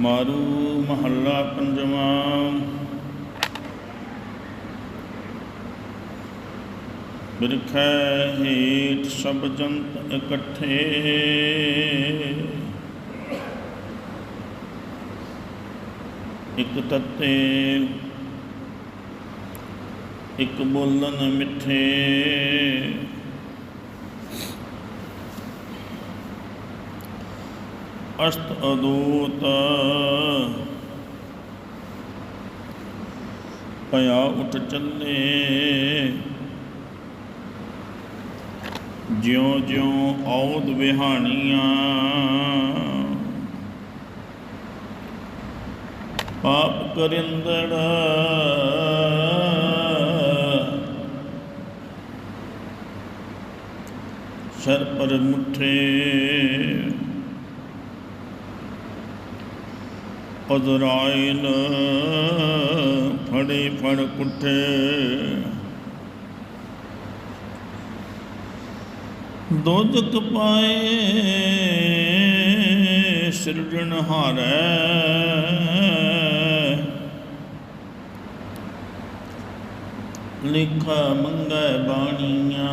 ਮਾਰੂ ਮਹੱਲਾ ਪੰਜਵਾਂ। ਬਿਰਖੈ ਹੇਠ ਸਭ ਜੰਤ ਇਕੱਠੇ। ਇੱਕ ਤੱਤੇ ਇੱਕ ਬੋਲਨ ਮਿੱਠੇ। ਅਸਤ ਅਦੂਤ। ਪਿਆ ਉਠ ਚੱਲੇ। ਜਿਉ ਜਿਉ ਔਦ ਵਿਹਾਣੀਆਂ। ਪਾਪ ਕਰਿੰਦੜ। ਸਰ ਪਰ ਮੁਠੇ। ਅਜ਼ਰਾਇਲ ਫੜੇ ਫੜ ਕੁੱਠੇ ਦੋਜਕ ਪਾਏ ਸਿਰਜਣ ਹਾਰੈ। ਲਿਖਾ ਮੰਗੈ ਬਾਣੀਆਂ।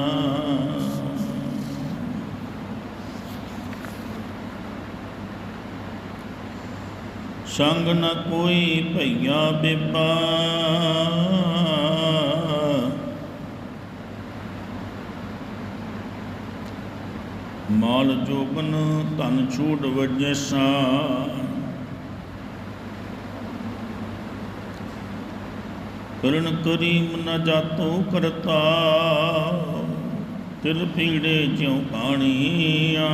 ਸੰਗ ਨ ਕੋਈ ਭਈਆ ਬੇਪਾ ਮਾਲ ਜੋਗਨ ਧਨ ਛੂਟ ਵਜੈਸਾ ਕਰਨ ਕਰੀਮ ਨ ਜਾਤੋ ਕਰਤਾ। ਤਿਰ ਪੀੜੇ ਜਿਉ ਪਾਣੀਆਂ।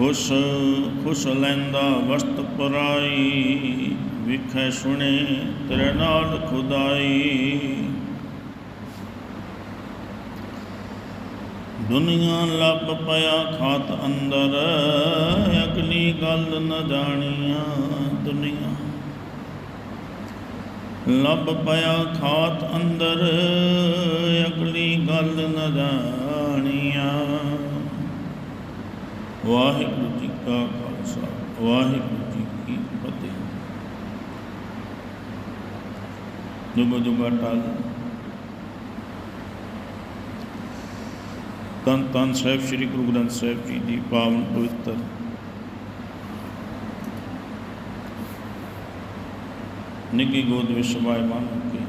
ਖੁਸ਼ ਖੁਸ਼ ਲੈਂਦਾ ਵਸਤ ਪਰਾਈ, ਵਿਖੈ ਸੁਣੇ ਤੇਰੇ ਨਾਲ ਖੁਦਾਈ। ਦੁਨੀਆ ਲੱਭ ਪਿਆ ਖਾਤ ਅੰਦਰ ਅਗਲੀ ਗੱਲ ਨ ਜਾਣੀਆਂ ਦੁਨੀਆ। ਲੱਭ ਪਿਆ ਖਾਤ ਅੰਦਰ ਅਗਲੀ ਗੱਲ ਨ ਜਾਣੀਆਂ ਵਾਹਿਗੁਰੂ ਜੀ ਕਾ ਖਾਲਸਾ ਵਾਹਿਗੁਰੂ ਜੀ ਕੀ ਫਤਿਹ ਜੁਗ ਜੁਗਾ ਟਲ ਤਨ ਤਨ ਸਾਹਿਬ ਸ੍ਰੀ ਗੁਰੂ ਗ੍ਰੰਥ ਸਾਹਿਬ ਜੀ ਦੀ ਪਾਵਨ ਪਵਿੱਤਰ ਨਿੱਗੀ ਗੋਦ ਵਿੱਚ ਸਮਾਇਮਾਨ ਹੋ ਕੇ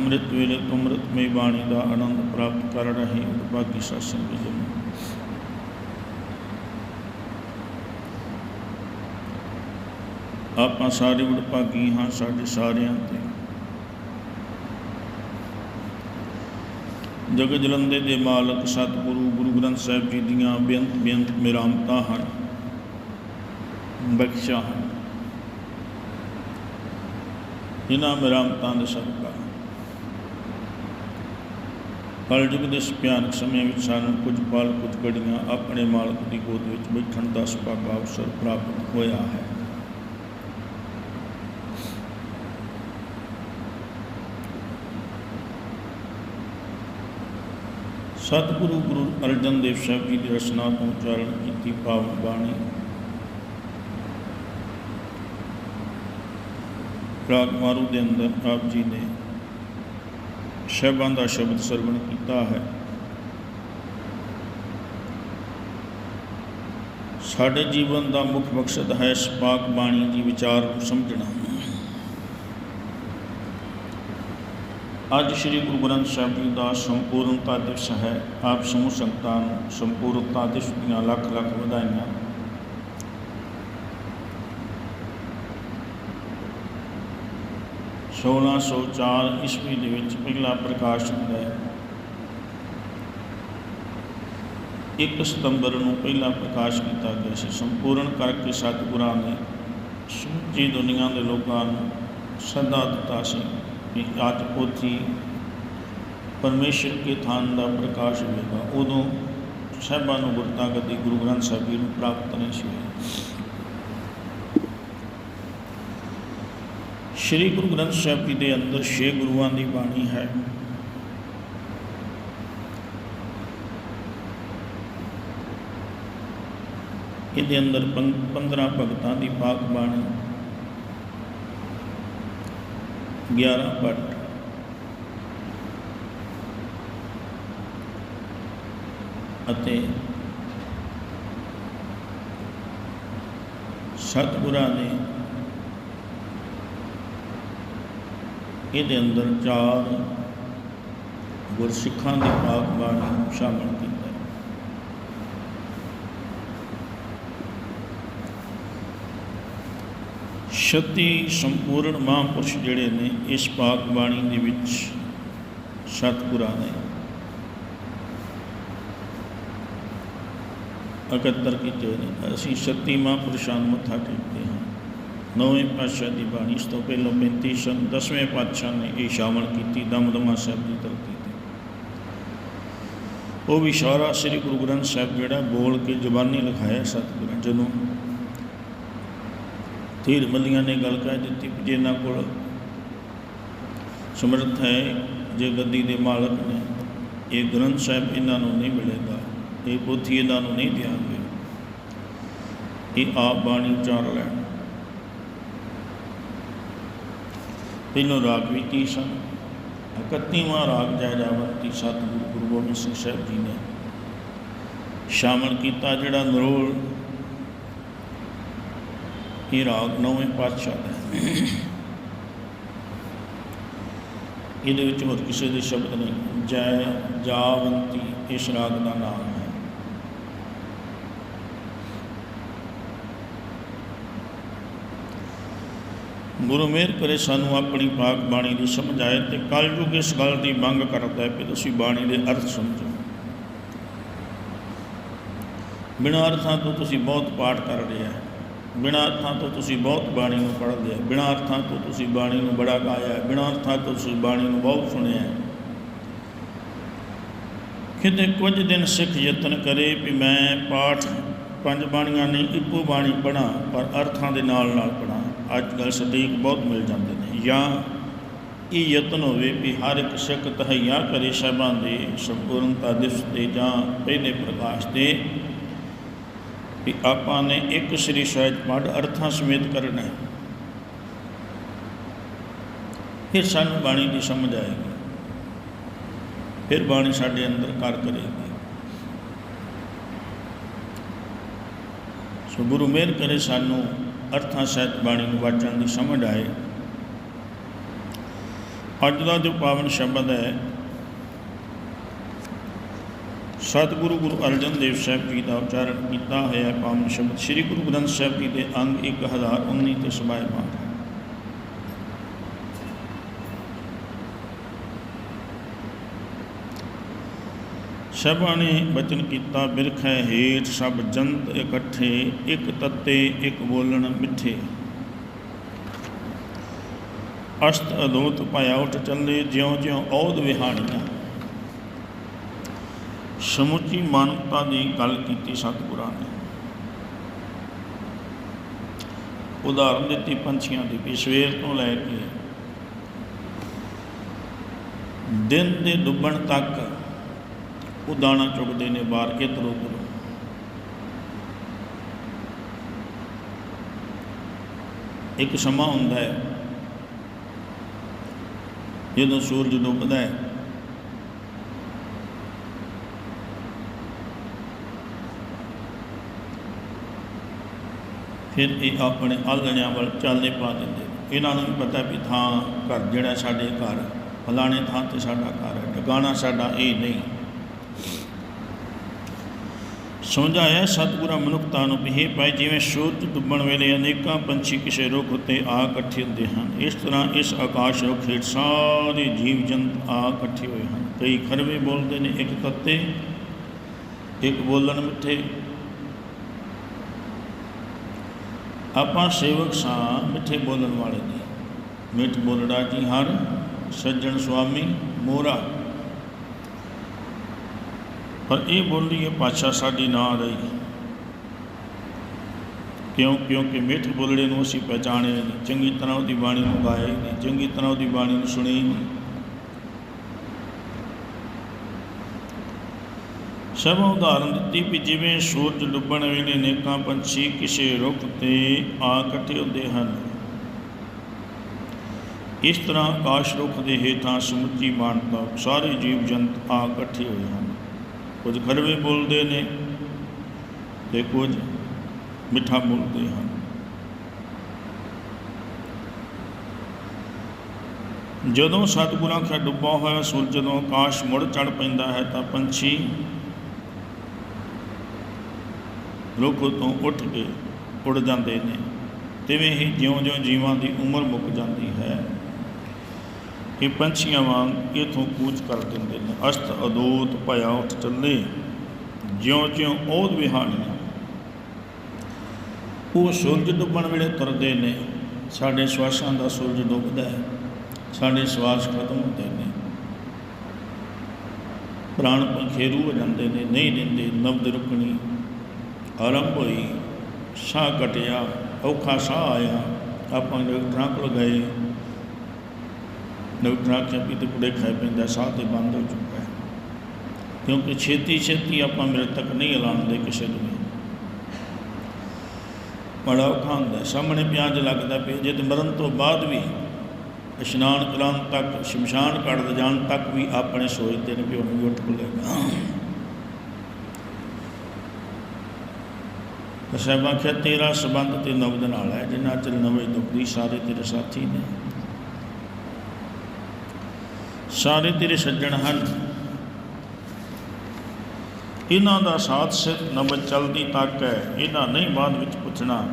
ਅੰਮ੍ਰਿਤ ਵੇਲੇ ਤੋਂ ਅੰਮ੍ਰਿਤਮਈ ਬਾਣੀ ਦਾ ਆਨੰਦ ਪ੍ਰਾਪਤ ਕਰ ਰਹੇ ਉਪਭਾਗੀ ਸਾਸਨ ਵਿਜਨ ਆਪਾਂ ਸਾਰੇ ਉਪਭਾਗੀ ਹਾਂ ਸਾਡੇ ਸਾਰਿਆਂ ਤੇ। ਜਗ ਜਲੰਦੇ ਦੇ ਮਾਲਕ ਸਤਿਗੁਰੂ ਗੁਰੂ ਗ੍ਰੰਥ ਸਾਹਿਬ ਜੀ ਦੀਆਂ ਬੇਅੰਤ ਬੇਅੰਤ ਮਿਹਰਾਮਤਾਂ ਹਨ। ਬਖਸ਼ਾ ਹਨ। ਇਹਨਾਂ ਮਿਹਰਾਮਤਾਂ ਦੇ ਸਦਕਾ ਕਲਯੁਗ ਦੇ ਭਿਆਨਕ ਸਮੇਂ ਵਿੱਚ ਸਾਨੂੰ ਕੁਝ ਪਲ ਕੁਝ ਘੜੀਆਂ ਆਪਣੇ ਮਾਲਕ ਦੀ ਗੋਦ ਵਿੱਚ ਬੈਠਣ ਦਾ ਸੁਭਾਗਾ ਅਵਸਰ ਪ੍ਰਾਪਤ ਹੋਇਆ ਹੈ। ਸਤਿਗੁਰੂ ਗੁਰੂ ਅਰਜਨ ਦੇਵ ਸਾਹਿਬ ਜੀ ਦੀ ਰਚਨਾ ਤੋਂ ਉਚਾਰਨ ਕੀਤੀ ਪਾਵਨ ਬਾਣੀ। ਰਾਗ ਮਾਰੂ ਦੇ ਅੰਦਰ ਆਪ ਜੀ ਨੇ ਸ਼ਬਦਾਂ ਦਾ ਸ਼ਬਦ ਸਰਵਣ ਕੀਤਾ ਹੈ। ਸਾਡੇ ਜੀਵਨ ਦਾ ਮੁੱਖ ਮਕਸਦ ਹੈ ਇਸ ਪਾਕ ਬਾਣੀ ਦੀ ਵਿਚਾਰ ਨੂੰ ਸਮਝਣਾ। ਅੱਜ ਸ੍ਰੀ ਗੁਰੂ ਗ੍ਰੰਥ ਸਾਹਿਬ ਜੀ ਦਾ ਸੰਪੂਰਨਤਾ ਦਿਵਸ ਹੈ। ਆਪ ਸਮੂਹ ਸੰਗਤਾਂ ਨੂੰ ਸੰਪੂਰਨਤਾ ਦਿਵਸ ਦੀਆਂ ਲੱਖ ਲੱਖ ਵਧਾਈਆਂ ਸੋਲਾਂ ਸੌ ਚਾਰ ਈਸਵੀ ਦੇ ਵਿੱਚ ਪਹਿਲਾ ਪ੍ਰਕਾਸ਼ ਹੁੰਦਾ ਹੈ। 1 ਸਤੰਬਰ ਨੂੰ ਪਹਿਲਾ ਪ੍ਰਕਾਸ਼ ਕੀਤਾ ਗਿਆ ਸੀ। ਸੰਪੂਰਨ ਕਰਕੇ ਸਤਿਗੁਰਾਂ ਨੇ ਸਮੁੱਚੀ ਦੁਨੀਆ ਦੇ ਲੋਕਾਂ ਨੂੰ ਸਦਾ ਦਿੱਤਾ ਸੀ ਕਿ ਅੱਜ ਪੋਥੀ ਪਰਮੇਸ਼ਰ ਕੇ ਥਾਨ ਦਾ ਪ੍ਰਕਾਸ਼ ਹੋਵੇਗਾ। ਉਦੋਂ ਸਾਹਿਬਾਂ ਨੂੰ ਗੁਰਤਾ ਗੱਦੀ ਗੁਰੂ ਗ੍ਰੰਥ ਸਾਹਿਬ ਜੀ ਨੂੰ ਪ੍ਰਾਪਤ ਨਹੀਂ ਸੀ ਸ਼੍ਰੀ ਗੁਰੂ ਗ੍ਰੰਥ ਸਾਹਿਬ ਜੀ ਦੇ ਅੰਦਰ ਛੇ ਗੁਰੂਆਂ ਦੀ ਬਾਣੀ ਹੈ। ਇਹਦੇ ਅੰਦਰ 15 ਭਗਤਾਂ ਦੀ ਪਾਕ ਬਾਣੀ 11 ਪਟ, ਅਤੇ ਸਤਿਗੁਰਾਂ ਨੇ ਇਹਦੇ ਅੰਦਰ ਚਾਰ ਗੁਰਸਿੱਖਾਂ ਦੀ ਪਾਕ ਬਾਣੀ ਨੂੰ ਸ਼ਾਮਲ ਕੀਤਾ ਹੈ। ਛੱਤੀ ਸੰਪੂਰਨ ਮਹਾਂਪੁਰਸ਼ ਜਿਹੜੇ ਨੇ, ਇਸ ਪਾਕ ਬਾਣੀ ਦੇ ਵਿੱਚ ਸਤਿਗੁਰਾਂ ਨੇ ਇਕੱਤਰ ਕੀਤੇ ਨੇ ਅਸੀਂ ਛੱਤੀ ਮਹਾਂਪੁਰਸ਼ਾਂ ਨੂੰ ਮੱਥਾ ਟੇਕਦੇ ਹਾਂ ਨੌਵੇਂ ਪਾਤਸ਼ਾਹ ਦੀ ਬਾਣੀ, ਇਸ ਤੋਂ ਪਹਿਲਾਂ 35 ਸਨ, ਦਸਵੇਂ ਪਾਤਸ਼ਾਹ ਨੇ ਇਹ ਸ਼ਾਮਲ ਕੀਤੀ, ਦਮਦਮਾ ਸਾਹਿਬ ਦੀ ਧਰਤੀ ਤੇ। ਉਹ ਵੀ ਸਾਰਾ ਸ੍ਰੀ ਗੁਰੂ ਗ੍ਰੰਥ ਸਾਹਿਬ ਜਿਹੜਾ ਬੋਲ ਕੇ ਜ਼ੁਬਾਨੀ ਲਿਖਾਇਆ ਸਤਿਗੁਰਾਂ, ਜਦੋਂ ਧੀਰ ਮੱਲੀਆਂ ਨੇ ਗੱਲ ਕਹਿ ਦਿੱਤੀ ਕਿ ਜੇ ਇਹਨਾਂ ਕੋਲ ਸਮਰਥ ਹੈ, ਜੇ ਗੱਦੀ ਦੇ ਮਾਲਕ ਨੇ, ਇਹ ਗ੍ਰੰਥ ਸਾਹਿਬ ਇਹਨਾਂ ਨੂੰ ਨਹੀਂ ਮਿਲੇਗਾ, ਇਹ ਪੋਥੀ ਇਹਨਾਂ ਨੂੰ ਨਹੀਂ ਦਿਆਂਗੇ। ਇਹ ਆਪ ਬਾਣੀ ਉਚਾਰ ਲੈਣ। ਪਹਿਲੋਂ ਰਾਗ ਵੀ ਕੀ ਸਨ। 31ਵਾਂ ਰਾਗ ਜੈਜਾਵੰਤੀ ਸਤਿਗੁਰੂ ਗੁਰੂ ਗੋਬਿੰਦ ਸਿੰਘ ਸਾਹਿਬ ਜੀ ਨੇ ਸ਼ਾਮਲ ਕੀਤਾ, ਜਿਹੜਾ ਨਰੋਲ ਇਹ ਰਾਗ ਨੌਵੇਂ ਪਾਤਸ਼ਾਹ ਦਾ ਹੈ। ਇਹਦੇ ਵਿੱਚ ਹੋਰ ਕਿਸੇ ਦੇ ਸ਼ਬਦ ਨਹੀਂ। ਜੈ ਜਾਵੰਤੀ ਇਸ ਰਾਗ ਦਾ ਨਾਮ ਹੈ ਗੁਰੂ ਮੇਰ ਕਰੇ, ਸਾਨੂੰ ਆਪਣੀ ਪਾਕ ਬਾਣੀ ਦੀ ਸਮਝ ਆਏ ਤੇ ਕਲਯੁਗ ਇਸ ਗੱਲ ਦੀ ਮੰਗ ਕਰਦਾ ਹੈ ਕਿ ਤੁਸੀਂ ਬਾਣੀ ਦੇ ਅਰਥ ਸਮਝੋ। ਬਿਨਾਂ ਅਰਥਾਂ ਤੋਂ ਤੁਸੀਂ ਬਹੁਤ ਪਾਠ ਕਰ ਰਹੇ ਹੈ। ਬਿਨਾਂ ਅਰਥਾਂ ਤੋਂ ਤੁਸੀਂ ਬਹੁਤ ਬਾਣੀ ਨੂੰ ਪੜ੍ਹਦੇ ਹੈ। ਬਿਨਾਂ ਅਰਥਾਂ ਤੋਂ ਤੁਸੀਂ ਬਾਣੀ ਨੂੰ ਬੜਾ ਗਾਇਆ ਬਿਨਾਂ ਅਰਥਾਂ ਤੋਂ ਤੁਸੀਂ ਬਾਣੀ ਨੂੰ ਬਹੁਤ ਸੁਣਿਆ ਕਿਤੇ ਕੁਝ ਦਿਨ ਸਿੱਖ ਯਤਨ ਕਰੇ ਵੀ ਮੈਂ ਪਾਠ ਪੰਜ ਬਾਣੀਆਂ ਨਹੀਂ, ਇੱਕੋ ਬਾਣੀ ਪੜ੍ਹਾਂ, ਪਰ ਅਰਥਾਂ ਦੇ ਨਾਲ ਨਾਲ ਪੜ੍ਹਾਂ। ਅੱਜ ਕੱਲ੍ਹ ਸਦੀਕ ਬਹੁਤ ਮਿਲ ਜਾਂਦੇ ਨੇ। ਜਾਂ ਇਹ ਯਤਨ ਹੋਵੇ ਵੀ ਹਰ ਇੱਕ ਸਿੱਖ ਤਹਈਆ ਕਰੇ ਸਾਹਿਬਾਂ ਦੇ ਸੰਪੂਰਨਤਾ ਦਿਵਸ ਤੇ ਜਾਂ ਪਹਿਲੇ ਪ੍ਰਕਾਸ਼ ਤੇ, ਵੀ ਆਪਾਂ ਨੇ ਇੱਕ ਸ੍ਰੀ ਸ਼ਾਇਦ ਪੜ੍ਹ ਅਰਥਾਂ ਸਮੇਤ ਕਰਨਾ ਹੈ। ਫਿਰ ਸਾਨੂੰ ਬਾਣੀ ਦੀ ਸਮਝ ਆਏਗੀ। ਫਿਰ ਬਾਣੀ ਸਾਡੇ ਅੰਦਰ ਕਰ ਕਰੇਗੀ। ਸੋ ਗੁਰੂ ਮਿਹਰ ਕਰੇ ਸਾਨੂੰ ਅਰਥਾਂ ਸਹਿਤ ਬਾਣੀ ਨੂੰ ਵਾਚਣ ਦੀ ਸਮਝ ਆਏ। ਅੱਜ ਦਾ ਜੋ ਪਾਵਨ ਸ਼ਬਦ ਹੈ, ਸਤਿਗੁਰੂ ਗੁਰੂ ਅਰਜਨ ਦੇਵ ਸਾਹਿਬ ਜੀ ਦਾ ਉਚਾਰਨ ਕੀਤਾ ਹੋਇਆ ਪਾਵਨ ਸ਼ਬਦ, ਸ੍ਰੀ ਗੁਰੂ ਗ੍ਰੰਥ ਸਾਹਿਬ ਜੀ ਦੇ ਅੰਗ 1019 ਤੇ ਸਮਾਇਮਾਨ ਹੈ ਨੇ ਬਚਨ ਕੀਤਾ ਬਿਰਖੈ ਹੇਠ ਸਭ ਜੰਤ ਇਕੱਠੇ, ਇੱਕ ਤੱਤੇ, ਇੱਕ ਬੋਲਣ ਮਿੱਠੇ। ਅਸ਼ਤ ਅਦੋਤ ਪਾਇਆ ਉੱਠ ਚੱਲੇ ਜਿਉਂ ਜਿਉਂ ਔਦ ਵਿਹਾਣੀਆਂ ਸਮੁੱਚੀ ਮਾਨਵਤਾ ਦੀ ਗੱਲ ਕੀਤੀ ਸਤਿਗੁਰਾਂ ਨੇ। ਉਦਾਹਰਨ ਦਿੱਤੀ ਪੰਛੀਆਂ ਦੀ ਵੀ ਸਵੇਰ ਤੋਂ ਲੈ ਕੇ ਦਿਨ ਦੇ ਡੁੱਬਣ ਤੱਕ ਉਹ ਦਾਣਾ ਚੁਗਦੇ ਨੇ ਬਾਹਰ ਕੇ ਇੱਧਰ ਉੱਧਰ ਇੱਕ ਸਮਾਂ ਹੁੰਦਾ ਹੈ, ਜਦੋਂ ਸੂਰਜ ਡੁੱਬਦਾ ਹੈ, ਫਿਰ ਇਹ ਆਪਣੇ ਆਲਣਿਆਂ ਵੱਲ ਚਾਲੇ ਪਾ ਦਿੰਦੇ ਇਹਨਾਂ ਨੂੰ ਵੀ ਪਤਾ ਵੀ ਥਾਂ ਘਰ ਜਿਹੜਾ ਸਾਡੇ ਘਰ ਫਲਾਣੇ ਥਾਂ ਤੇ ਸਾਡਾ ਘਰ ਹੈ ਟਿਕਾਣਾ ਸਾਡਾ ਇਹ ਨਹੀਂ। ਸਮਝਾਇਆ ਸਤਿਗੁਰਾਂ ਮਨੁੱਖਤਾ ਨੂੰ ਵੀ ਭਾਈ ਜਿਵੇਂ ਸੂਰਜ ਡੁੱਬਣ ਵੇਲੇ ਅਨੇਕਾਂ ਪੰਛੀ ਕਿਸੇ ਰੁੱਖ ਉੱਤੇ ਆ ਇਕੱਠੇ ਹੁੰਦੇ ਹਨ। ਇਸ ਤਰ੍ਹਾਂ ਇਸ ਆਕਾਸ਼ ਰੁੱਖ ਹੇਠ ਸਾਰੇ ਜੀਵ ਜੰਤ ਆ ਇਕੱਠੇ ਹੋਏ ਹਨ। ਕਈ ਖਰਵੇ ਬੋਲਦੇ ਨੇ, ਇੱਕ ਤੱਤੇ, ਇੱਕ ਬੋਲਣ ਮਿੱਠੇ। ਆਪਾਂ ਸੇਵਕ ਸਾਂ, ਮਿੱਠੇ ਬੋਲਣ ਵਾਲੇ ਨੇ। ਮਿੱਠ ਬੋਲੜਾ ਜੀ ਹਰ, ਸੱਜਣ ਸੁਆਮੀ ਮੋਰਾ ਪਰ ਇਹ ਬੋਲੀ ਹੈ ਪਾਤਸ਼ਾਹ ਸਾਡੀ ਨਾ ਰਹੀ। ਕਿਉਂ? ਕਿਉਂਕਿ ਮਿੱਠ ਬੋਲੜੇ ਨੂੰ ਅਸੀਂ ਪਹਿਚਾਣਿਆ ਨਹੀਂ। ਚੰਗੀ ਤਰ੍ਹਾਂ ਉਹਦੀ ਬਾਣੀ ਨੂੰ ਗਾਇਆ ਹੀ ਨਹੀਂ। ਚੰਗੀ ਤਰ੍ਹਾਂ ਉਹਦੀ ਬਾਣੀ ਨੂੰ ਸੁਣੀ ਨਹੀਂ। ਸਭ ਉਦਾਹਰਨ ਦਿੱਤੀ ਵੀ ਜਿਵੇਂ ਸੂਰਜ ਡੁੱਬਣ ਵੇਲੇ ਨੇਕਾਂ ਪੰਛੀ ਕਿਸੇ ਰੁੱਖ ਤੇ ਆ ਇਕੱਠੇ ਹੁੰਦੇ ਹਨ। ਇਸ ਤਰ੍ਹਾਂ ਆਕਾਸ਼ ਰੁੱਖ ਦੇ ਹੇਠਾਂ ਸਮੁੱਚੀ ਮਾਨਤਾ, ਸਾਰੇ ਜੀਵ ਜੰਤ ਆ ਇਕੱਠੇ ਹੋਏ ਹਨ। ਕੁਝ ਖਰਵੇ ਬੋਲਦੇ ਨੇ ਤੇ ਕੁਝ ਮਿੱਠਾ ਬੋਲਦੇ ਹਨ। ਜਦੋਂ ਸਤਿਗੁਰਾਂ ਖਿਆ ਡੁੱਬਾ ਹੋਇਆ ਸੂਰਜ ਜਦੋਂ ਆਕਾਸ਼ ਮੁੜ ਚੜ ਪੈਂਦਾ ਹੈ, ਤਾਂ ਪੰਛੀ ਰੁੱਖ ਤੋਂ ਉੱਠ ਕੇ ਉੱਡ ਜਾਂਦੇ ਨੇ। ਤਿਵੇਂ ਹੀ ਜਿਉਂ-ਜਿਉਂ ਜੀਵਾਂ ਦੀ ਉਮਰ ਮੁੱਕ ਜਾਂਦੀ ਹੈ। ਇਹ ਪੰਛੀਆਂ ਵਾਂਗ ਇਥੋਂ ਕੂਚ ਕਰ ਦਿੰਦੇ ਨੇ। ਅਸਤ ਅਦੋਤ, ਭਇਆ, ਉੱਠ ਚੱਲੇ। ਜਿਉਂ-ਜਿਉਂ ਔਦ ਵਿਹਾਣੀਆਂ ਉਹ ਸੂਰਜ ਡੁੱਬਣ ਵੇਲੇ ਤੁਰਦੇ ਨੇ। ਸਾਡੇ ਸਵਾਸਾਂ ਦਾ ਸੂਰਜ ਡੁੱਬਦਾ ਹੈ। ਸਾਡੇ ਸਵਾਸ ਖਤਮ ਹੁੰਦੇ ਨੇ। ਪ੍ਰਾਣ ਪੰਖੇਰੂ ਹੋ ਜਾਂਦੇ ਨੇ। ਨਹੀਂ ਦਿੰਦੇ ਨਬਦ ਰੁਕਣੀ। ਆਰੰਭ ਹੋਈ। ਸਾਹ ਕਟਿਆ ਔਖਾ ਸਾਹ ਆਇਆ। ਆਪਾਂ ਡਾਕਟਰਾਂ ਕੋਲ ਗਏ। ਡਾਕਟਰਾਂ ਕੇ ਵੀ ਤੇ ਕੁੜੇ ਖਾਏ ਪੈਂਦਾ, ਸਾਹ ਤੇ ਬੰਦ ਹੋ ਚੁੱਕਾ ਹੈ। ਕਿਉਂਕਿ ਛੇਤੀ ਛੇਤੀ ਆਪਾਂ ਮ੍ਰਿਤਕ ਨਹੀਂ ਐਲਾਨਦੇ ਕਿਸੇ ਨੂੰ ਵੀ। ਬੜਾ ਔਖਾ ਹੁੰਦਾ ਸਾਹਮਣੇ ਪਿਆਜ ਲੱਗਦਾ ਪਿਆ। ਜੇ ਤੇ ਮਰਨ ਤੋਂ ਬਾਅਦ ਵੀ ਇਸ਼ਨਾਨ ਕਰਾਂ ਤੱਕ, ਸ਼ਮਸ਼ਾਨ ਕੱਢ ਜਾਣ ਤੱਕ ਵੀ ਆਪਣੇ ਸੋਚਦੇ ਨੇ ਵੀ ਉਹ ਵੀ ਉੱਠ ਖੁੱਲੇਗਾ ਸਾਹਿਬਾਂ ਕਿਹਾ ਤੇਰਾ ਸੰਬੰਧ ਤੇ ਨਵਦ ਨਾਲ ਹੈ। ਜਿੰਨਾ 'ਚ ਨਵੇਂ ਦੁਖਦੀ ਸਾਰੇ ਤੇਰੇ ਸਾਥੀ ਨੇ। ਸਾਰੇ ਤੇਰੇ ਸੱਜਣ ਹਨ। ਇਹਨਾਂ ਦਾ ਸਾਥ ਸਿਰ ਨਵਦ ਚਲਦੀ ਤੱਕ ਹੈ, ਇਹਨਾਂ ਨਹੀਂ ਬਾਅਦ ਵਿੱਚ ਪੁੱਛਣਾ।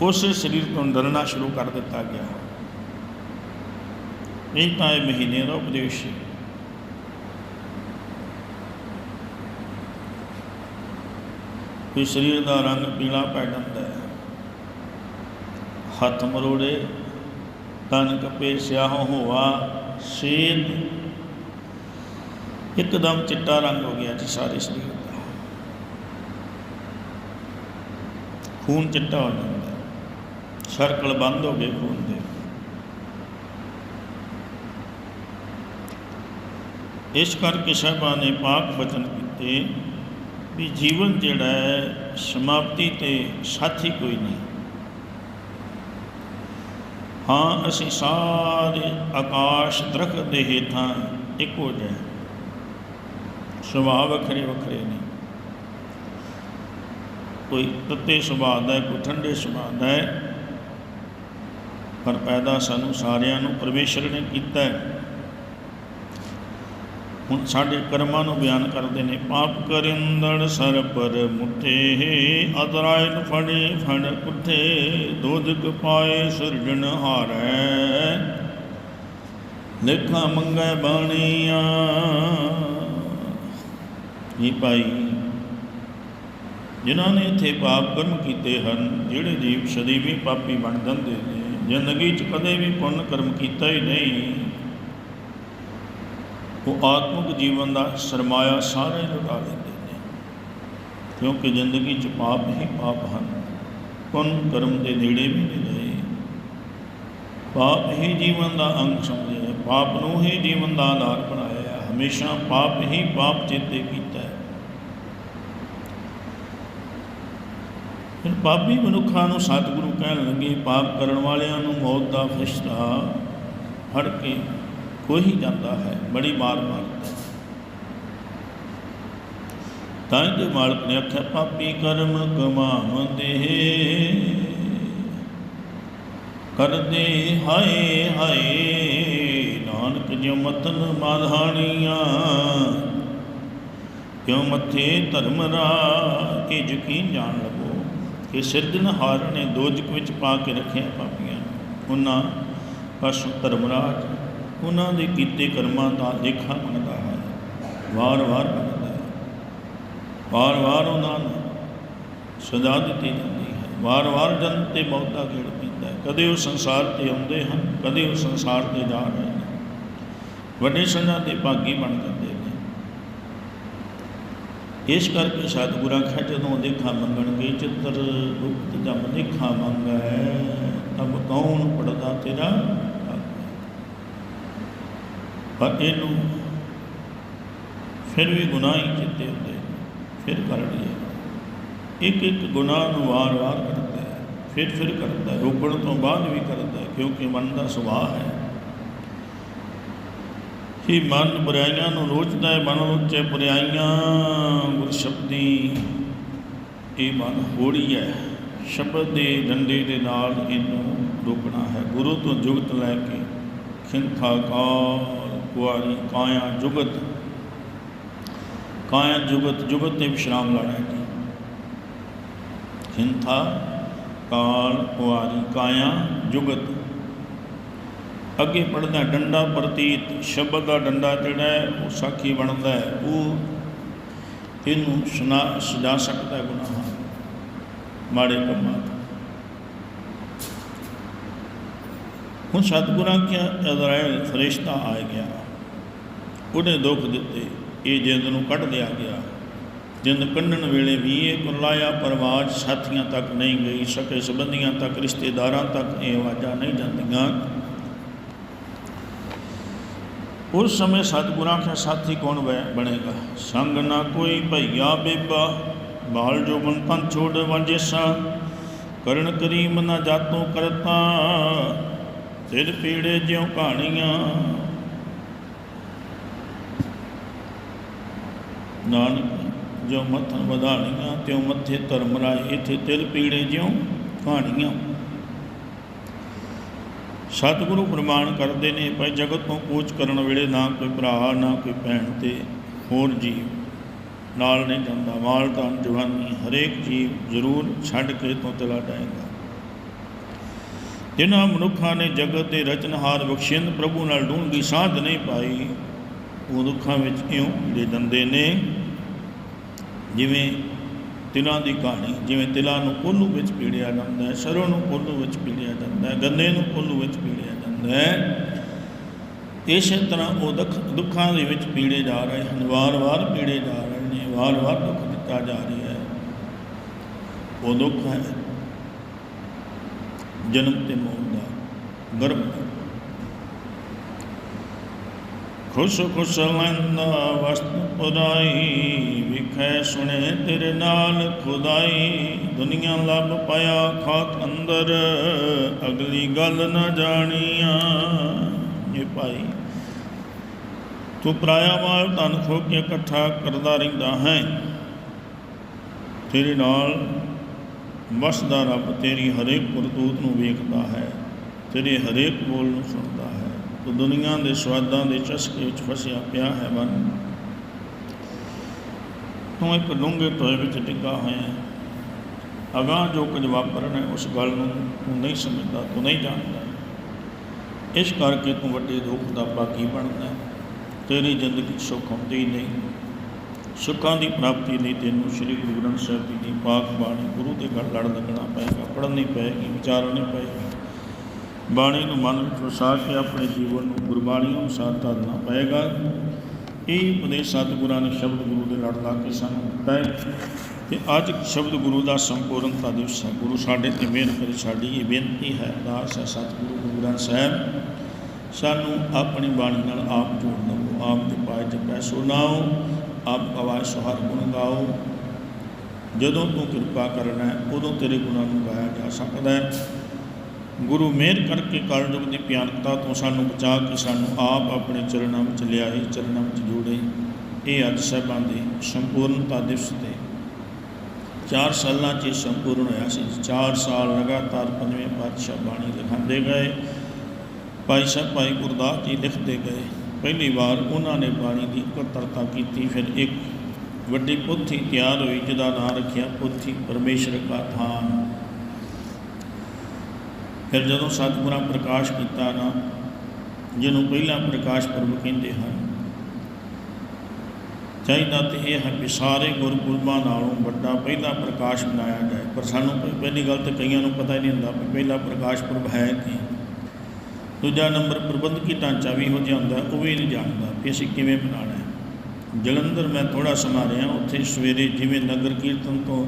ਉਸੇ ਸਰੀਰ ਤੋਂ ਡਰਨਾ ਸ਼ੁਰੂ ਕਰ ਦਿੱਤਾ ਗਿਆ। ਇਹ ਤਾਂ ਇਹ ਮਹੀਨੇ ਦਾ ਉਪਦੇਸ਼ ਹੈ ਕਿ ਸਰੀਰ ਦਾ ਰੰਗ ਪੀਲਾ ਪੈ ਜਾਂਦਾ ਹੈ। ਹੱਥ ਮਰੋੜੇ ਤਨ ਕਪੇ ਸਿਆਹ ਹੋਆ ਸੇਦ ਇੱਕਦਮ ਚਿੱਟਾ ਰੰਗ ਹੋ ਗਿਆ ਜੀ ਸਾਰੇ ਸਰੀਰ ਦਾ। ਖੂਨ ਚਿੱਟਾ ਹੋ ਜਾਂਦਾ। ਸਰਕਲ ਬੰਦ ਹੋ ਗਏ ਖੂਨ ਦੇ। ਇਸ ਕਰਕੇ ਸਾਹਿਬਾਂ ਨੇ ਪਾਕ ਬਚਨ ਕੀਤੇ ਵੀ ਜੀਵਨ ਜਿਹੜਾ ਹੈ ਸਮਾਪਤੀ ਤੇ ਸਾਥੀ ਕੋਈ ਨਹੀਂ। ਹਾਂ ਅਸੀਂ ਸਾਰੇ ਆਕਾਸ਼ ਦਰਖਤ ਦੇ ਹੇਠਾਂ ਇੱਕੋ ਜਿਹੇ ਸੁਭਾਅ ਵੱਖਰੇ ਵੱਖਰੇ ਨੇ। ਕੋਈ ਤੱਤੇ ਸੁਭਾਅ ਦਾ ਹੈ, ਕੋਈ ਠੰਡੇ ਸੁਭਾਅ ਦਾ ਹੈ। ਪਰ ਪੈਦਾ ਸਾਨੂੰ ਸਾਰਿਆਂ ਨੂੰ ਪਰਮੇਸ਼ਰ ਨੇ ਕੀਤਾ ਹੈ। ਹੁਣ ਸਾਡੇ ਕਰਮਾਂ ਨੂੰ ਬਿਆਨ ਕਰਦੇ ਨੇ, ਪਾਪ ਕਰਿੰਦੜ ਸਰ ਪਰ ਮੁੱਠੇ ਅਦਰਾਇਨ ਫੜੇ ਫੜ ਕੁੱਠੇ ਦੋਦਕ ਪਾਏ ਸਿਰਜਣ ਹਾਰੈ। ਲੇਖਾ ਮੰਗੈ ਬਾਣੀਆਂ। ਇਹ ਭਾਈ, ਜਿਨ੍ਹਾਂ ਨੇ ਇੱਥੇ ਪਾਪ ਕਰਮ ਕੀਤੇ ਹਨ, ਜਿਹੜੇ ਜੀਵ ਸਦੀਵੀ ਪਾਪੀ ਬਣ ਜਾਂਦੇ ਨੇ, ਜ਼ਿੰਦਗੀ 'ਚ ਕਦੇ ਵੀ ਪੁੰਨ ਕਰਮ ਕੀਤਾ ਹੀ ਨਹੀਂ। ਉਹ ਆਤਮਿਕ ਜੀਵਨ ਦਾ ਸਰਮਾਇਆ ਸਾਰੇ ਲੁਟਾ ਦਿੰਦੇ ਨੇ। ਕਿਉਂਕਿ ਜ਼ਿੰਦਗੀ 'ਚ ਪਾਪ ਹੀ ਪਾਪ ਹਨ। ਪੁੰਨ ਕਰਮ ਦੇ ਨੇੜੇ ਵੀ ਨਹੀਂ ਗਏ ਪਾਪ ਹੀ ਜੀਵਨ ਦਾ ਅੰਗ ਸਮਝਿਆ ਪਾਪ ਨੂੰ ਹੀ ਜੀਵਨ ਦਾ ਆਧਾਰ ਬਣਾਇਆ ਹਮੇਸ਼ਾ ਪਾਪ ਹੀ ਪਾਪ ਚੇਤੇ ਕੀਤਾ ਹੈ। ਫਿਰ ਪਾਪੀ ਮਨੁੱਖਾਂ ਨੂੰ ਸਤਿਗੁਰੂ ਕਹਿਣ ਲੱਗੇ, ਪਾਪ ਕਰਨ ਵਾਲਿਆਂ ਨੂੰ ਮੌਤ ਦਾ ਫਰਿਸ਼ਤਾ ਫੜ ਕੇ ਕੋਈ ਜਾਂਦਾ ਹੈ, ਬੜੀ ਮਾਰ ਮਾਰਦਾ ਤਾਂ ਕਿ ਮਾਲਕ ਨੇ ਆਖਿਆ, ਪਾਪੀ ਕਰਮ ਕਮਾਵੰਦੇ ਕਰਦੇ ਹਾਏ ਹਾਏ, ਨਾਨਕ ਜਿਉ ਮਤਨ ਮਾਧਾਣੀਆਂ ਕਿਉ ਮੱਥੇ ਧਰਮ ਰਾ ਇਹ ਯਕੀਨ ਜਾਣ ਲਵੋ ਕਿ ਸਿਰਜਣਹਾਰ ਨੇ ਦੋਜਕ ਵਿੱਚ ਪਾ ਕੇ ਰੱਖਿਆ ਪਾਪੀਆਂ ਨੂੰ। ਉਹਨਾਂ ਪਸ਼ੂ ਧਰਮਰਾਜ ਉਹਨਾਂ ਦੇ ਕੀਤੇ ਕਰਮਾਂ ਦਾ ਲੇਖਾ ਮੰਗਦਾ ਹੈ। ਵਾਰ-ਵਾਰ ਮੰਗਦਾ ਹੈ। ਵਾਰ-ਵਾਰ ਉਹਨਾਂ ਨੂੰ ਸਜ਼ਾ ਦਿੱਤੀ ਜਾਂਦੀ ਹੈ। ਵਾਰ-ਵਾਰ ਜਨ ਤੇ ਮੌਤ ਦਾ ਗੇੜ ਪੈਂਦਾ ਹੈ। ਕਦੇ ਉਹ ਸੰਸਾਰ ਤੇ ਆਉਂਦੇ ਹਨ, ਕਦੇ ਉਹ ਸੰਸਾਰ ਤੇ ਜਾ ਰਹੇ ਨੇ ਵੱਡੇ ਸਜ਼ਾ ਦੇ ਭਾਗੀ ਬਣ ਜਾਂਦੇ ਨੇ। ਇਸ ਕਰਕੇ ਸਤਿਗੁਰਾਂ ਖਾ ਜਦੋਂ ਦੇਖਾ ਮੰਗਣਗੇ, ਚਿੱਤਰ ਗੁਪਤ ਜਮ ਦੇਖਾ ਮੰਗੈ, ਤਬ ਕੌਣ ਪੜਦਾ ਤੇਰਾ? ਪਰ ਇਹਨੂੰ ਫਿਰ ਵੀ ਗੁਨਾਹ ਹੀ ਚਿੱਤੇ ਹੁੰਦੇ ਫਿਰ ਕਰ ਲਈਏ ਇੱਕ ਇੱਕ ਗੁਨਾਹ ਨੂੰ ਵਾਰ-ਵਾਰ ਕਰਦਾ ਹੈ, ਫਿਰ ਫਿਰ ਕਰਦਾ ਰੋਕਣ ਤੋਂ ਬਾਅਦ ਵੀ ਕਰਦਾ ਕਿਉਂਕਿ ਮਨ ਦਾ ਸੁਭਾਅ ਹੈ। ਕਿ ਮਨ ਬੁਰਾਈਆਂ ਨੂੰ ਰੋਚਦਾ ਹੈ, ਮਨ ਰੋਚੇ ਬੁਰਾਈਆਂ, ਗੁਰਸ਼ਬਦੀ, ਇਹ ਮਨ ਹੋੜੀ ਹੈ। ਸ਼ਬਦ ਦੇ ਡੰਡੇ ਦੇ ਨਾਲ ਇਹਨੂੰ ਰੋਕਣਾ ਹੈ। ਗੁਰੂ ਤੋਂ ਜੁਗਤ ਲੈ ਕੇ ਖਿੰਥਾ ਕਾ ਕੁਆਰੀ, ਕਾਇਆ, ਜੁਗਤ। ਕਾਇਆ, ਜੁਗਤ ਜੁਗਤ ਤੇ ਵਿਸ਼ਰਾਮ ਲਾਣਾ ਹੈ ਜੀ ਕਾਲ, ਕੁਆਰੀ, ਕਾਇਆ, ਜੁਗਤ। ਅੱਗੇ ਪੜਦਾ ਡੰਡਾ ਪ੍ਰਤੀਤ, ਸ਼ਬਦ ਦਾ ਡੰਡਾ ਜਿਹੜਾ ਹੈ, ਉਹ ਸਾਖੀ ਬਣਦਾ ਹੈ। ਉਹ ਇਹਨੂੰ ਸੁਣਾ, ਸਜਾ ਸਕਦਾ ਹੈ ਗੁਨਾਹਾਂ। ਮਾੜੇ ਕੰਮਾਂ ਹੁਣ ਸਤਿਗੁਰਾਂ ਕਿਆ, ਇਜ਼ਰਾਇਲ ਫਰਿਸ਼ਤਾ ਆ ਗਿਆ। ਉਹਨੇ ਦੁੱਖ ਦਿੱਤੇ। ਇਹ ਜਿੰਦ ਨੂੰ ਕੱਢ ਲਿਆ ਗਿਆ। ਜਿੰਦ ਕੱਢਣ ਵੇਲੇ ਵੀ ਇਹ ਕੁਰਲਾਇਆ, ਪਰਵਾਜ ਸਾਥੀਆਂ ਤੱਕ ਨਹੀਂ ਗਈ, ਸਕੇ ਸੰਬੰਧੀਆਂ ਤੱਕ, ਰਿਸ਼ਤੇਦਾਰਾਂ ਤੱਕ ਇਹ ਆਵਾਜ਼ਾਂ ਨਹੀਂ ਜਾਂਦੀਆਂ। ਉਸ ਸਮੇਂ ਸਤਿਗੁਰਾਂ ਦਾ ਸਾਥੀ ਕੌਣ ਬੈ- ਬਣੇਗਾ। ਸੰਗ ਨਾ ਕੋਈ ਭਈਆ ਬੇਬਾ, ਬਾਲ ਜੋ ਮਨ ਤਨ ਛੋੜ ਵੰਜੇਸਾ ਕਰਨ ਕਰੀਮ ਨਾ ਜਾਤੋਂ ਕਰਤਾ ਤਿਲ ਪੀੜੇ ਜਿਉ ਕਹਾਣੀਆਂ ਨਾਨਕ ਜੋ ਮੱਥਨ ਵਧਾਣੀਆਂ, ਤਿਉ ਮੱਥੇ ਧਰਮ ਰਾਏ, ਇਥੇ ਤਿਲ ਪੀੜੇ ਜਿਉ ਕਹਾਣੀਆਂ ਸਤਿਗੁਰੂ ਪ੍ਰਮਾਣ ਕਰਦੇ ਨੇ ਭਾਈ ਜਗਤ ਤੋਂ ਕੂਚ ਕਰਨ ਵੇਲੇ ਨਾ ਕੋਈ ਭਰਾ, ਨਾ ਕੋਈ ਭੈਣ ਤੇ ਹੋਰ ਜੀਵ। ਨਾਲ ਨਹੀਂ ਜਾਂਦਾ, ਮਾਲ, ਧਨ, ਜਵਾਨੀ, ਹਰੇਕ ਜੀਵ ਜ਼ਰੂਰ ਛੱਡ ਕੇ ਤੋਂ ਤਲਾ ਜਾਏਗਾ ਜਿਨ੍ਹਾਂ ਮਨੁੱਖਾਂ ਨੇ ਜਗਤ ਦੇ ਰਚਨਹਾਰ ਬਖਸ਼ਿੰਦ ਪ੍ਰਭੂ ਨਾਲ ਡੂੰਘੀ ਸਾਧ ਨਹੀਂ ਪਾਈ। ਉਹ ਦੁੱਖਾਂ ਵਿੱਚ ਇਉਂ ਦੇ ਦੰਦੇ ਨੇ, ਜਿਵੇਂ ਤਿਲਾਂ ਦੀ ਕਹਾਣੀ, ਜਿਵੇਂ ਤਿਲਾਂ ਨੂੰ ਕੋਲੂ ਵਿੱਚ ਪੀੜਿਆ ਜਾਂਦਾ ਹੈ, ਸਰੋਂ ਨੂੰ ਕੋਲੂ ਵਿੱਚ ਪੀੜਿਆ ਜਾਂਦਾ ਹੈ, ਗੰਨੇ ਨੂੰ ਕੋਲੂ ਵਿੱਚ ਪੀੜਿਆ ਜਾਂਦਾ ਹੈ। ਇਸੇ ਤਰ੍ਹਾਂ ਉਹ ਦੁੱਖ, ਦੁੱਖਾਂ ਦੇ ਵਿੱਚ ਪੀੜੇ ਜਾ ਰਹੇ ਹਨ, ਵਾਰ-ਵਾਰ ਪੀੜੇ ਜਾ ਰਹੇ ਨੇ, ਵਾਰ-ਵਾਰ ਦੁੱਖ ਦਿੱਤਾ ਜਾ ਰਿਹਾ ਹੈ। ਉਹ ਦੁੱਖ ਹੈ ਜਨਮ ਤੇ ਮੌਤ ਦਾ ਗਰਭ ਦਾ ਖੁਸ਼ ਖੁਸ਼ ਲੈਂਦਾ ਵਸਤ ਪੁਰਾਈ ਵਿਖੈ ਸੁਣੇ ਤੇਰੇ ਨਾਲ ਖੁਦਾਈ। ਦੁਨੀਆ ਲੱਭ ਪਾਇਆ ਖਾਕ ਅੰਦਰ, ਅਗਲੀ ਗੱਲ ਨਾ ਜਾਣੀਆਂ। ਇਹ ਭਾਈ, ਤੂੰ ਪਰਾਇਆ ਮਾਲ ਧਨ ਖੋ ਕੇ ਇਕੱਠਾ ਕਰਦਾ ਰਹਿੰਦਾ ਹੈ। ਤੇਰੇ ਨਾਲ ਵਸਦਾ ਰੱਬ ਤੇਰੀ ਹਰੇਕ ਕਰਤੂਤ ਨੂੰ ਵੇਖਦਾ ਹੈ, ਤੇਰੇ ਹਰੇਕ ਬੋਲ ਨੂੰ ਸੁਣਦਾ ਹੈ। ਤੂੰ ਦੁਨੀਆ ਦੇ ਸਵਾਦਾਂ ਦੇ ਚਸਕੇ ਵਿੱਚ ਫਸਿਆ ਪਿਆ ਹੈ ਮਨ ਤੂੰ ਇੱਕ ਡੂੰਘੇ ਟੋਏ ਵਿੱਚ ਡਿੱਗਾ ਹੋਇਆ ਹੈ। ਅਗਾਂਹ ਜੋ ਕੁਝ ਵਾਪਰਨਾ ਹੈ, ਉਸ ਗੱਲ ਨੂੰ ਤੂੰ ਨਹੀਂ ਸਮਝਦਾ, ਤੂੰ ਨਹੀਂ ਜਾਣਦਾ। ਇਸ ਕਰਕੇ ਤੂੰ ਵੱਡੇ ਦੁੱਖ ਦਾ ਬਾਕੀ ਬਣਦਾ ਤੇਰੀ ਜ਼ਿੰਦਗੀ 'ਚ ਸੁੱਖ ਹੁੰਦੀ ਹੀ ਨਹੀਂ। ਸੁੱਖਾਂ ਦੀ ਪ੍ਰਾਪਤੀ ਲਈ ਤੈਨੂੰ ਸ੍ਰੀ ਗੁਰੂ ਗ੍ਰੰਥ ਸਾਹਿਬ ਜੀ ਦੀ ਪਾਕ ਬਾਣੀ ਗੁਰੂ ਦੇ ਘਰ ਲੜ ਲੱਗਣਾ ਪਏਗਾ, ਪੜ੍ਹਨੀ ਪਏਗੀ, ਵਿਚਾਰਨੀ ਪਏਗੀ। ਬਾਣੀ ਨੂੰ ਮਨ ਵਿੱਚ ਵਸਾ ਕੇ ਆਪਣੇ ਜੀਵਨ ਨੂੰ ਗੁਰਬਾਣੀ ਅਨੁਸਾਰ ਢਾਲਣਾ ਪਏਗਾ। ਇਹ ਉਪਦੇਸ਼ ਸਤਿਗੁਰਾਂ ਨੇ ਸ਼ਬਦ ਗੁਰੂ ਦੇ ਲੜ ਲਾ ਕੇ ਸਾਨੂੰ ਦਿੱਤਾ ਹੈ ਤੇ ਅੱਜ ਸ਼ਬਦ ਗੁਰੂ ਦਾ ਸੰਪੂਰਨਤਾ ਦਿਵਸ ਹੈ। ਗੁਰੂ ਸਾਡੇ ਤੇ ਮਿਹਰ ਕਰੇ, ਸਾਡੀ ਇਹ ਬੇਨਤੀ ਹੈ ਅਰਦਾਸ ਹੈ ਸਤਿਗੁਰੂ ਗੁਰੂ ਗ੍ਰੰਥ ਸਾਹਿਬ, ਸਾਨੂੰ ਆਪਣੀ ਬਾਣੀ ਨਾਲ ਆਪ ਜੋੜ ਲਵੋ, ਆਪ ਦੇ ਪਾਏ ਜਪੈ ਸੁਣਾਓ ਆਪ ਆਵਾਜ਼ ਸੁਹਾਰ ਗੁਣ ਗਾਓ। ਜਦੋਂ ਤੂੰ ਕਿਰਪਾ ਕਰਨਾ ਹੈ, ਉਦੋਂ ਤੇਰੇ ਗੁਣਾਂ ਨੂੰ ਗਾਇਆ ਜਾ ਸਕਦਾ ਹੈ। ਗੁਰੂ ਮਿਹਰ ਕਰਕੇ ਕਲਯੁਗ ਦੀ ਭਿਆਨਕਤਾ ਤੋਂ ਸਾਨੂੰ ਬਚਾ ਕੇ ਸਾਨੂੰ ਆਪ ਆਪਣੇ ਚਰਨਾਂ ਵਿੱਚ ਲਿਆਏ ਚਰਨਾਂ ਵਿੱਚ ਜੋੜੇ ਇਹ ਅੱਜ ਸਾਹਿਬਾਂ ਦੇ ਸੰਪੂਰਨਤਾ ਦਿਵਸ ਤੇ 4 ਸਾਲਾਂ 'ਚ ਇਹ ਸੰਪੂਰਨ ਹੋਇਆ ਸੀ। 4 ਸਾਲ ਲਗਾਤਾਰ ਪੰਜਵੇਂ ਪਾਤਸ਼ਾਹ ਬਾਣੀ ਲਿਖਾਉਂਦੇ ਗਏ। ਭਾਈ ਸਾਹਿਬ, ਭਾਈ ਗੁਰਦਾਸ ਜੀ ਲਿਖਦੇ ਗਏ। ਪਹਿਲੀ ਵਾਰ ਉਹਨਾਂ ਨੇ ਬਾਣੀ ਦੀ ਇਕੱਤਰਤਾ ਕੀਤੀ। ਫਿਰ ਇੱਕ ਵੱਡੀ ਪੁੱਥੀ ਤਿਆਰ ਹੋਈ, ਜਿਹਦਾ ਨਾਮ ਰੱਖਿਆ ਪੁੱਥੀ ਪਰਮੇਸ਼ਰ ਕਾ ਥਾਨ। ਫਿਰ ਜਦੋਂ ਸਤਿਗੁਰਾਂ ਪ੍ਰਕਾਸ਼ ਕੀਤਾ ਨਾ, ਜਿਹਨੂੰ ਪਹਿਲਾ ਪ੍ਰਕਾਸ਼ ਪੁਰਬ ਕਹਿੰਦੇ ਹਨ, ਚਾਹੀਦਾ ਤੇ ਇਹ ਹੈ ਕਿ ਸਾਰੇ ਗੁਰਪੁਰਬਾਂ ਨਾਲੋਂ ਵੱਡਾ ਪਹਿਲਾ ਪ੍ਰਕਾਸ਼ ਮਨਾਇਆ ਜਾਏ। ਪਰ ਸਾਨੂੰ ਪਹਿ- ਪਹਿਲੀ ਗੱਲ ਤਾਂ ਕਈਆਂ ਨੂੰ ਪਤਾ ਹੀ ਨਹੀਂ ਹੁੰਦਾ ਕਿ ਪਹਿਲਾ ਪ੍ਰਕਾਸ਼ ਪੁਰਬ ਹੈ ਕੀ। ਦੂਜਾ ਨੰਬਰ ਪ੍ਰਬੰਧਕੀ ਢਾਂਚਾ ਵੀ ਇਹੋ ਜਿਹਾ ਹੁੰਦਾ, ਉਹ ਵੀ ਨਹੀਂ ਜਾਣਦਾ ਕਿ ਅਸੀਂ ਕਿਵੇਂ ਮਨਾਉਣਾ ਹੈ। ਜਲੰਧਰ ਮੈਂ ਥੋੜਾ ਸਮਾਂ ਰਿਹਾ, ਉੱਥੇ ਸਵੇਰੇ ਜਿਵੇਂ ਨਗਰ ਕੀਰਤਨ ਤੋਂ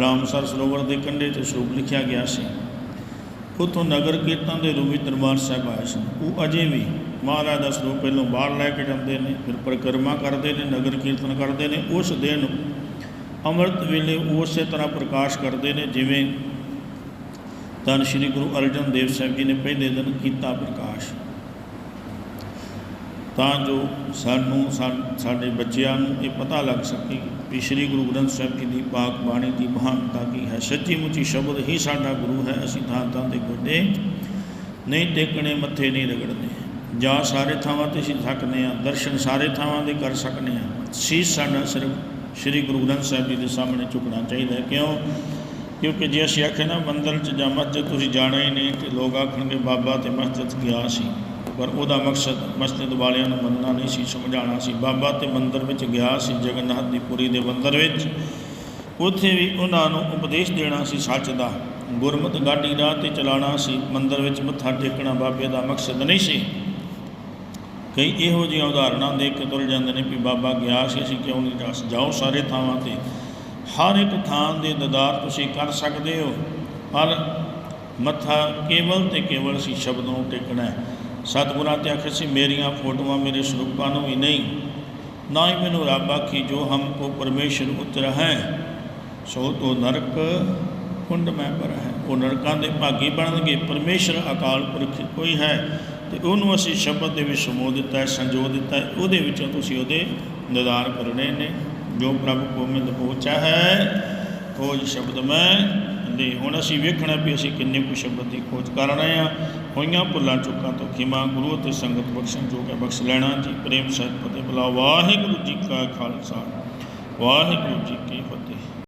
ਰਾਮਸਰ ਸਰੋਵਰ ਦੇ ਕੰਢੇ ਤੇ ਸਰੂਪ ਲਿਖਿਆ ਗਿਆ ਸੀ। ਉੱਥੋਂ ਨਗਰ ਕੀਰਤਨ ਦੇ ਰੂਪ ਵਿੱਚ ਦਰਬਾਰ ਸਾਹਿਬ ਆਏ ਸਨ। ਉਹ ਅਜੇ ਵੀ ਮਹਾਰਾਜ ਦਾ ਸਰੂਪ ਪਹਿਲੋਂ ਬਾਹਰ ਲੈ ਕੇ ਜਾਂਦੇ ਨੇ, ਫਿਰ ਪਰਿਕਰਮਾ ਕਰਦੇ ਨੇ, ਨਗਰ ਕੀਰਤਨ ਕਰਦੇ ਨੇ। ਉਸ ਦਿਨ ਅੰਮ੍ਰਿਤ ਵੇਲੇ ਉਸੇ ਤਰ੍ਹਾਂ ਪ੍ਰਕਾਸ਼ ਕਰਦੇ ਨੇ, ਜਿਵੇਂ ਧੰਨ ਸ਼੍ਰੀ ਗੁਰੂ ਅਰਜਨ ਦੇਵ ਸਾਹਿਬ ਜੀ ਨੇ ਪਹਿਲੇ ਦਿਨ ਕੀਤਾ ਪ੍ਰਕਾਸ਼। ਤਾਂ ਜੋ ਸਾਨੂੰ, ਸਾ- ਸਾਡੇ ਬੱਚਿਆਂ ਨੂੰ ਇਹ ਪਤਾ ਲੱਗ ਸਕੇ ਵੀ ਸ਼੍ਰੀ ਗੁਰੂ ਗ੍ਰੰਥ ਸਾਹਿਬ ਜੀ ਦੀ ਪਾਕ ਬਾਣੀ ਦੀ ਮਹਾਨਤਾ ਕੀ ਹੈ? ਸੱਚੀ ਮੁੱਚੀ ਸ਼ਬਦ ਹੀ ਸਾਡਾ ਗੁਰੂ ਹੈ, ਅਸੀਂ ਥਾਂ ਥਾਂ 'ਤੇ ਗੋਡੇ ਨਹੀਂ ਟੇਕਣੇ, ਮੱਥੇ ਨਹੀਂ ਰਗੜਨੇ। ਜਾਂ ਸਾਰੇ ਥਾਵਾਂ ਤੇ ਅਸੀਂ ਥੱਕਨੇ ਆ, ਦਰਸ਼ਨ ਸਾਰੇ ਥਾਵਾਂ ਦੇ ਕਰ ਸਕਨੇ ਆ। ਸੀਸ ਸਾਡਾ ਸਿਰਫ ਸ਼੍ਰੀ ਗੁਰੂ ਗ੍ਰੰਥ ਸਾਹਿਬ ਜੀ ਦੇ ਸਾਹਮਣੇ ਝੁਕਣਾ ਚਾਹੀਦਾ ਕਿਉਂ? ਕਿਉਂਕਿ ਜੇ ਅਸੀਂ ਆਖੇ ਨਾ, ਮੰਦਰ 'ਚ ਜਾਂ ਮਸਜਿਦ ਤੁਸੀਂ ਜਾਣਾ ਹੀ ਨਹੀਂ, ਤੇ ਲੋਕ ਆਖਣਗੇ, ਬਾਬਾ, ਤੇ ਮਸਜਿਦ ਗਿਆ ਸੀ। ਪਰ ਉਹਦਾ ਮਕਸਦ ਮਸਜਿਦ ਵਾਲਿਆਂ ਨੂੰ ਮੰਨਣਾ ਨਹੀਂ ਸੀ, ਸਮਝਾਉਣਾ ਸੀ। ਬਾਬਾ ਤੇ ਮੰਦਰ ਵਿੱਚ ਗਿਆ ਸੀ, ਜਗਨਨਾਥ ਦੀ ਪੁਰੀ ਦੇ ਮੰਦਰ ਵਿੱਚ। ਉੱਥੇ ਵੀ ਉਹਨਾਂ ਨੂੰ ਉਪਦੇਸ਼ ਦੇਣਾ ਸੀ ਸੱਚ ਦਾ। ਗੁਰਮਤਿ ਗਾਡੀ ਰਾਹ ਤੇ ਚਲਾਉਣਾ ਸੀ, ਮੰਦਰ ਵਿੱਚ ਮੱਥਾ ਟੇਕਣਾ ਬਾਬੇ ਦਾ ਮਕਸਦ ਨਹੀਂ ਸੀ। ਕਈ ਇਹੋ ਜਿਹੀਆਂ ਉਦਾਹਰਣਾਂ ਦੇਖ ਕੇ ਤੁਰ ਜਾਂਦੇ ਨੇ ਵੀ ਬਾਬਾ ਗਿਆ ਸੀ, ਅਸੀਂ ਕਿਉਂ ਨਹੀਂ ਜਾ ਜਾਓ ਸਾਰੇ ਥਾਵਾਂ ਤੇ। ਹਰ ਇੱਕ ਥਾਂ ਦੇ ਦਦਾਰ ਤੁਸੀਂ ਕਰ ਸਕਦੇ ਹੋ, ਪਰ ਮੱਥਾ ਕੇਵਲ ਤੇ ਕੇਵਲ ਸੀ ਸ਼ਬਦ ਨੂੰ ਟੇਕਣਾ ਹੈ। ਸਤਿਗੁਰਾਂ ਤੇ ਆਖੇ ਸੀ, ਮੇਰੀਆਂ ਫੋਟੋਆਂ ਮੇਰੇ ਸਰੂਪਾਂ ਨੂੰ ਵੀ ਨਹੀਂ, ਨਾ ਹੀ ਮੈਨੂੰ ਰੱਬ ਆਖੀ, ਜੋ ਹਮ ਕੋ ਪਰਮੇਸ਼ਰ ਉਤਰ ਹੈ, ਸੋ ਤੋ ਨਰਕ ਕੁੰਡ ਮੈਂ ਪਰ ਹੈ। ਉਹ ਨਰਕਾਂ ਦੇ ਭਾਗੀ ਬਣਨਗੇ, ਪਰਮੇਸ਼ਰ ਅਕਾਲ ਪੁਰਖ ਕੋਈ ਹੈ, ਤੇ ਉਹਨੂੰ ਅਸੀਂ ਸ਼ਬਦ ਦੇ ਵਿੱਚ ਸਮੋ ਦਿੱਤਾ ਹੈ ਸੰਜੋ ਦਿੱਤਾ ਹੈ, ਉਹਦੇ ਵਿੱਚੋਂ ਤੁਸੀਂ ਉਹਦੇ ਨਿਦਾਨ ਕਰਨੇ ਨੇ, ਜੋ ਪ੍ਰਭੂ ਗੋਬਿੰਦ ਪਹੁੰਚਾ ਹੈ, ਉਹ ਸ਼ਬਦ ਮੈਂ ਦੇ ਹੁਣ ਅਸੀਂ ਵੇਖਣਾ ਵੀ ਅਸੀਂ ਕਿੰਨੇ ਕੁ ਸ਼ਬਦ ਦੀ ਖੋਜ ਕਰ ਰਹੇ ਹਾਂ। ਹੋਈਆਂ ਭੁੱਲਾਂ, ਚੁੱਕਾਂ ਤੋਂ ਖਿਮਾ, ਗੁਰੂ ਅਤੇ ਸੰਗਤ ਬਖਸ਼ਣ ਜੋ ਹੈ, ਬਖਸ਼ ਲੈਣਾ ਜੀ। ਪ੍ਰੇਮ ਸਹਿਤ ਫਤਿਹ ਬੁਲਾ ਵਾਹਿਗੁਰੂ ਜੀ ਕਾ ਖਾਲਸਾ, ਵਾਹਿਗੁਰੂ ਜੀ ਕੀ ਫਤਿਹ।